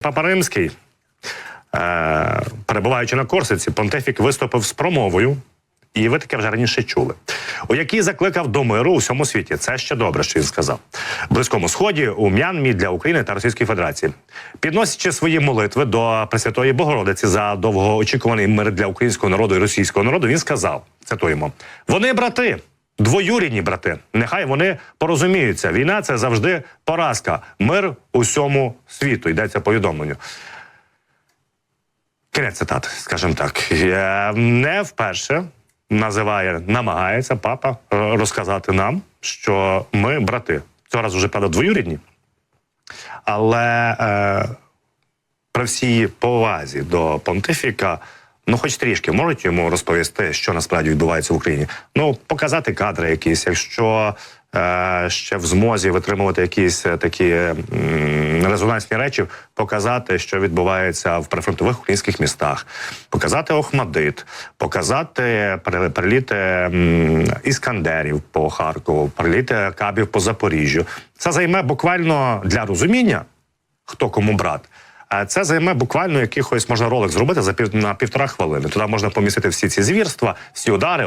Папа Римський, е, перебуваючи на Корсиці, понтифік виступив з промовою, і ви таке вже раніше чули, у якій закликав до миру у всьому світі. Це ще добре, що він сказав. Близькому Сході, у М'янмі для України та Російської Федерації. Підносячи свої молитви до Пресвятої Богородиці за довгоочікуваний мир для українського народу і російського народу, він сказав: цитуємо: вони брати. Двоюрідні брати, нехай вони порозуміються. Війна це завжди поразка. Мир усьому світу. Йдеться повідомленню. Кінець цитати, скажімо так. Е, Не вперше називає, намагається папа е, розказати нам, що ми брати. Цього разу вже правда двоюрідні. Але е, при всій повазі до понтифіка, ну хоч трішки можуть йому розповісти, що насправді відбувається в Україні. Ну, показати кадри якісь, якщо е, ще в змозі витримувати якісь е, такі м, резонансні речі, показати, що відбувається в прифронтових українських містах, показати Охмадит, показати при- приліти м, іскандерів по Харкову, приліти кабів по Запоріжжю. Це займе буквально для розуміння хто кому брат. Це займе буквально якихось можна ролик зробити за пів на півтора хвилини. Туди можна помістити всі ці звірства, всі удари.